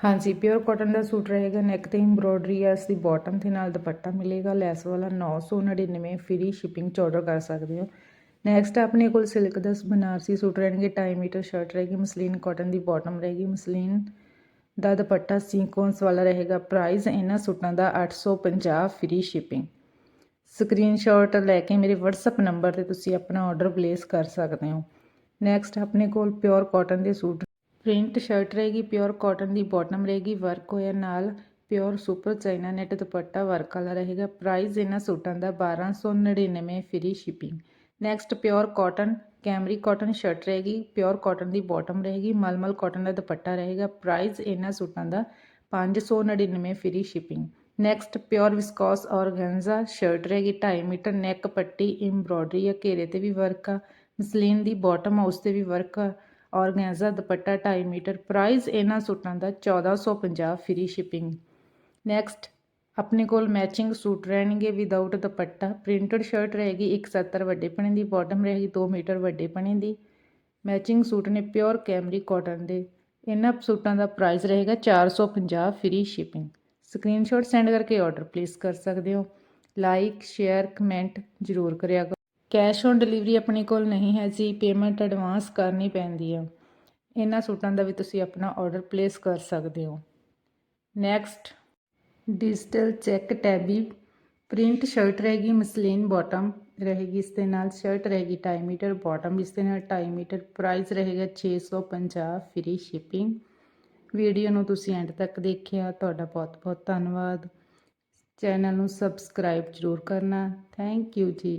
ਹਾਂਜੀ pure cotton ਦਾ suit ਰਹੇਗਾ ਨੈਕ ਤੇ ਐਮਬ੍ਰੋਇਡਰੀ ਹੈ ਇਸ ਦੀ ਬਾਟਮ ਦੇ ਨਾਲ ਦੁਪੱਟਾ ਮਿਲੇਗਾ, ਲੈਸ ਵਾਲਾ 999 ਫ੍ਰੀ ਸ਼ਿਪਿੰਗ ਚ ਆਰਡਰ ਕਰ ਸਕਦੇ ਹੋ। ਨੈਕਸਟ ਆਪਣੇ ਕੋਲ ਸਿਲਕ ਦਾ ਬਨਾਰਸੀ ਸੂਟ ਰਹਿਣਗੇ 2.5 ਮੀਟਰ ਸ਼ਰਟ ਰਹੇਗੀ, ਮਸਲੀਨ ਕਾਟਨ ਦੀ ਬਾਟਮ ਰਹੇਗੀ, ਮਸਲੀਨ ਦਾ ਦੁਪੱਟਾ ਸੀਕੁਐਂਸ ਵਾਲਾ ਰਹੇਗਾ ਪ੍ਰਾਈਸ ਇਹਨਾਂ ਸੂਟਾਂ ਦਾ 850 ਫ੍ਰੀ ਸ਼ਿਪਿੰਗ ਸਕਰੀਨਸ਼ਾਟ ਲੈ ਕੇ ਮੇਰੇ WhatsApp ਨੰਬਰ ਤੇ ਤੁਸੀਂ ਆਪਣਾ ਆਰਡਰ ਪਲੇਸ ਕਰ ਸਕਦੇ ਹੋ। ਨੈਕਸਟ ਆਪਣੇ ਕੋਲ ਪਿਓਰ ਕਾਟਨ ਦੇ ਸੂਟ ਪ੍ਰਿੰਟ ਸ਼ਰਟ ਰਹੇਗੀ, ਪਿਓਰ ਕਾਟਨ ਦੀ ਬਾਟਮ ਰਹੇਗੀ, ਵਰਕ ਹੋਇਆ ਨਾਲ pure super China net dupatta work ਵਾਲਾ ਰਹੇਗਾ। ਪ੍ਰਾਈਸ ਇਹਨਾਂ ਸੂਟਾਂ ਦਾ 1299 free shipping. Next pure cotton, Camry cotton shirt ਰਹੇਗੀ, ਪਿਓਰ ਕਾਟਨ ਦੀ ਬਾਟਮ ਰਹੇਗੀ, ਮਲਮਲ ਕਾਟਨ ਦਾ ਦੁਪੱਟਾ ਰਹੇਗਾ। ਪ੍ਰਾਈਸ ਇਹਨਾਂ ਸੂਟਾਂ ਦਾ 599 free shipping. Next pure viscose organza shirt ਰਹੇਗੀ 2.5 ਮੀਟਰ ਨੈਕ ਪੱਟੀ ਐਮਬ੍ਰੋਇਡਰੀ ਆ ਘੇਰੇ ਤੇ ਵੀ ਵਰਕ ਆ ਮਸਲੀਨ ਦੀ ਬਾਟਮ ਆ ਉਸ ਤੇ ਵੀ ਵਰਕ ਆ। ਔਰਗੈਂਜ਼ਾ ਦੁਪੱਟਾ 2.5 ਮੀਟਰ ਪ੍ਰਾਈਸ ਇਹਨਾਂ ਸੂਟਾਂ ਦਾ 1450 ਫ੍ਰੀ ਸ਼ਿਪਿੰਗ ਨੈਕਸਟ ਆਪਣੇ ਕੋਲ ਮੈਚਿੰਗ ਸੂਟ ਰਹਿਣਗੇ ਵਿਦਆਊਟ ਦੁਪੱਟਾ। ਪ੍ਰਿੰਟਡ ਸ਼ਰਟ ਰਹੇਗੀ 170 ਵੱਡੇ ਪਣੇ ਦੀ ਬਾਟਮ ਰਹੇਗੀ 2 ਮੀਟਰ ਵੱਡੇ ਪਣੇ ਦੀ। ਮੈਚਿੰਗ ਸੂਟ ਨੇ ਪਿਓਰ ਕੈਮਰੀ ਕਾਟਨ ਦੇ। ਇਹਨਾਂ ਸੂਟਾਂ ਦਾ ਪ੍ਰਾਈਸ ਰਹੇਗਾ 450 ਫ੍ਰੀ ਸ਼ਿਪਿੰਗ ਸਕਰੀਨਸ਼ਾਟ ਸੈਂਡ ਕਰਕੇ ਆਰਡਰ ਪਲੇਸ ਕਰ ਸਕਦੇ ਹੋ। ਲਾਈਕ ਸ਼ੇਅਰ ਕਮੈਂਟ ਜ਼ਰੂਰ ਕਰਿਆ ਕਰੋ। ਕੈਸ਼ ਔਨ ਡਿਲੀਵਰੀ ਆਪਣੇ ਕੋਲ ਨਹੀਂ ਹੈ ਜੀ, ਪੇਮੈਂਟ ਐਡਵਾਂਸ ਕਰਨੀ ਪੈਂਦੀ ਹੈ ਇਹਨਾਂ ਸੂਟਾਂ ਦਾ ਵੀ ਤੁਸੀਂ ਆਪਣਾ ਆਰਡਰ ਪਲੇਸ ਕਰ ਸਕਦੇ ਹੋ। ਨੈਕਸਟ ਡਿਜੀਟਲ ਚੈੱਕ ਟੈਬੀ ਪ੍ਰਿੰਟ ਸ਼ਰਟ ਰਹੇਗੀ ਮਸਲੀਨ ਬਾਟਮ ਰਹੇਗੀ, ਇਸ ਦੇ ਨਾਲ ਸ਼ਰਟ ਰਹੇਗੀ 2.5 ਮੀਟਰ ਬਾਟਮ ਇਸ ਦੇ ਨਾਲ 2.5 ਮੀਟਰ ਪ੍ਰਾਈਸ ਰਹੇਗਾ 650 ਫ੍ਰੀ ਸ਼ਿਪਿੰਗ ਵੀਡੀਓ ਨੂੰ ਤੁਸੀਂ ਐਂਡ ਤੱਕ ਦੇਖਿਆ, ਤੁਹਾਡਾ ਬਹੁਤ ਬਹੁਤ ਧੰਨਵਾਦ। ਚੈਨਲ ਨੂੰ ਸਬਸਕ੍ਰਾਈਬ ਜ਼ਰੂਰ ਕਰਨਾ। ਥੈਂਕ ਯੂ ਜੀ।